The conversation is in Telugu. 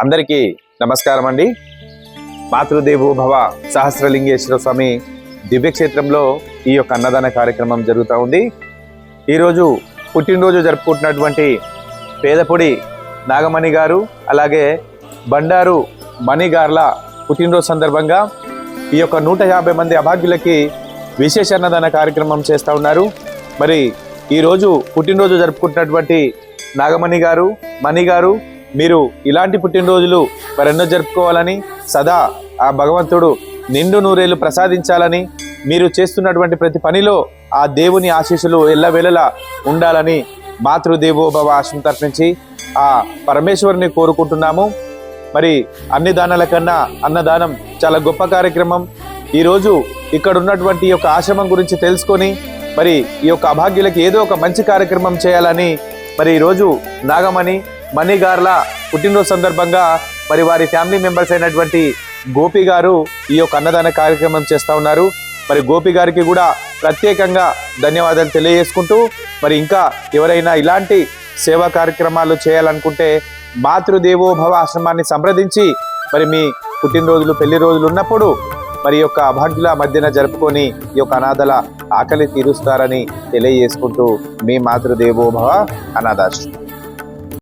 అందరికీ నమస్కారం అండి. మాతృదేవో భవ సహస్రలింగేశ్వర స్వామి దివ్యక్షేత్రంలో ఈ యొక్క అన్నదాన కార్యక్రమం జరుగుతూ ఉంది. ఈరోజు పుట్టినరోజు జరుపుకుంటున్నటువంటి పేదపొడి నాగమణి గారు అలాగే బండారు మణిగార్ల పుట్టినరోజు సందర్భంగా ఈ యొక్క నూట యాభై మంది అభాగ్యులకి విశేష అన్నదాన కార్యక్రమం చేస్తూ ఉన్నారు. మరి ఈరోజు పుట్టినరోజు జరుపుకుంటున్నటువంటి నాగమణి గారు మణి గారు మీరు ఇలాంటి పుట్టినరోజులు మరెన్నో జరుపుకోవాలని సదా ఆ భగవంతుడు నిండు నూరేళ్ళు ప్రసాదించాలని మీరు చేస్తున్నటువంటి ప్రతి పనిలో ఆ దేవుని ఆశీస్సులు ఎల్లవేళలా ఉండాలని మాతృదేవోభవ ఆశ్రమం తరఫు నుంచి ఆ పరమేశ్వరుని కోరుకుంటున్నాము. మరి అన్ని దానాల కన్నా అన్నదానం చాలా గొప్ప కార్యక్రమం. ఈరోజు ఇక్కడ ఉన్నటువంటి ఈ యొక్క ఆశ్రమం గురించి తెలుసుకొని మరి ఈ యొక్క అభాగ్యులకి ఏదో ఒక మంచి కార్యక్రమం చేయాలని మరి ఈరోజు నాగమణి మణిగార్ల పుట్టినరోజు సందర్భంగా మరి వారి ఫ్యామిలీ మెంబర్స్ అయినటువంటి గోపి గారు ఈ యొక్క అన్నదాన కార్యక్రమం చేస్తూ ఉన్నారు. మరి గోపి గారికి కూడా ప్రత్యేకంగా ధన్యవాదాలు తెలియజేసుకుంటూ మరి ఇంకా ఎవరైనా ఇలాంటి సేవా కార్యక్రమాలు చేయాలనుకుంటే మాతృదేవోభవ ఆశ్రమాన్ని సంప్రదించి మరి మీ పుట్టినరోజులు పెళ్ళి రోజులు ఉన్నప్పుడు మరి యొక్క అభాగ్యుల మధ్యన జరుపుకొని ఈ యొక్క అనాథల ఆకలి తీరుస్తారని తెలియజేసుకుంటూ మీ మాతృదేవోభవ అనాథాశ్రమం.